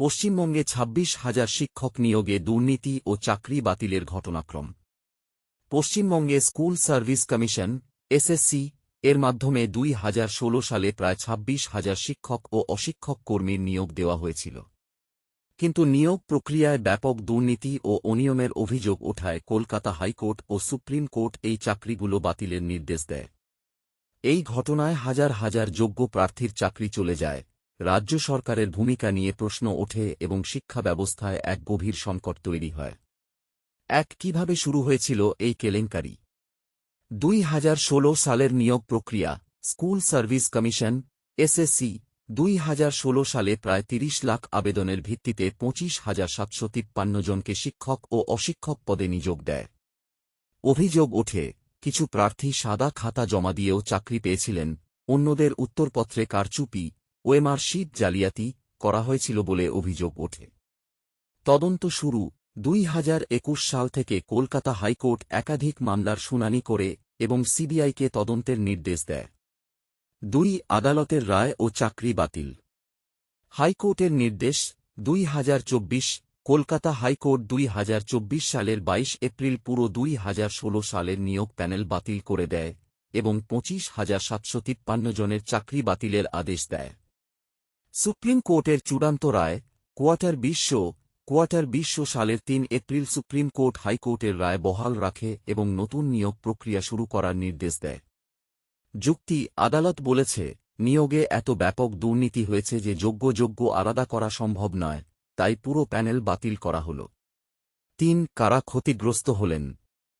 পশ্চিমবঙ্গে ছাব্বিশ হাজার শিক্ষক নিয়োগে দুর্নীতি ও চাকরি বাতিলের ঘটনাক্রম। পশ্চিমবঙ্গে স্কুল সার্ভিস কমিশন, এসএসসি, এর মাধ্যমে দুই হাজার ষোলো সালে প্রায় ছাব্বিশ হাজার শিক্ষক ও অশিক্ষক কর্মীর নিয়োগ দেওয়া হয়েছিল। কিন্তু নিয়োগ প্রক্রিয়ায় ব্যাপক দুর্নীতি ও অনিয়মের অভিযোগ ওঠায় কলকাতা হাইকোর্ট ও সুপ্রিম কোর্ট এই চাকরিগুলো বাতিলের নির্দেশ দেয়। এই ঘটনায় হাজার হাজার যোগ্য প্রার্থীর চাকরি চলে যায়। রাজ্য সরকারের ভূমিকা নিয়ে প্রশ্ন ওঠে এবং শিক্ষা ব্যবস্থায় এক গভীর সংকট তৈরি হয়। এক, কীভাবে শুরু হয়েছিল এই কেলেঙ্কারি? দুই হাজার ষোলো সালের নিয়োগ প্রক্রিয়া, স্কুল সার্ভিস কমিশন এসএসসি দুই হাজার ষোলো সালে প্রায় তিরিশ লাখ আবেদনের ভিত্তিতে পঁচিশ হাজার সাতশো তিপ্পান্ন জনকে শিক্ষক ও অশিক্ষক পদে নিযোগ দেয়। অভিযোগ ওঠে, কিছু প্রার্থী সাদা খাতা জমা দিয়েও চাকরি পেয়েছিলেন, অন্যদের উত্তরপত্রে কারচুপি ওএমআর শীত জালিয়াতি করা হয়েছিল বলে অভিযোগ ওঠে। তদন্ত শুরু দুই হাজার একুশ সাল থেকে কলকাতা হাইকোর্ট একাধিক মামলার শুনানি করে এবং সিবিআইকে তদন্তের নির্দেশ দেয়। দুই আদালতের রায় ও চাকরি বাতিল। হাইকোর্টের নির্দেশ দুই হাজার চব্বিশ, কলকাতা হাইকোর্ট দুই হাজার চব্বিশ সালের বাইশ এপ্রিল পুরো দুই হাজার ষোলো সালের নিয়োগ প্যানেল বাতিল করে দেয় এবং পঁচিশ হাজার সাতশো জনের চাকরি বাতিলের আদেশ দেয়। সুপ্রিম কোর্টের চূড়ান্ত রায়, কোয়ার্টার বিশ্ব কোয়ার্টার বিশ্ব সালের তিন এপ্রিল সুপ্রিম কোর্ট হাইকোর্টের রায় বহাল রাখে এবং নতুন নিয়োগ প্রক্রিয়া শুরু করার নির্দেশ দেয়। যুক্তি, আদালত বলেছে, নিয়োগে এত ব্যাপক দুর্নীতি হয়েছে যে যোগ্য যোগ্য আলাদা করা সম্ভব নয়, তাই পুরো প্যানেল বাতিল করা হল। তিন, কারা ক্ষতিগ্রস্ত হলেন?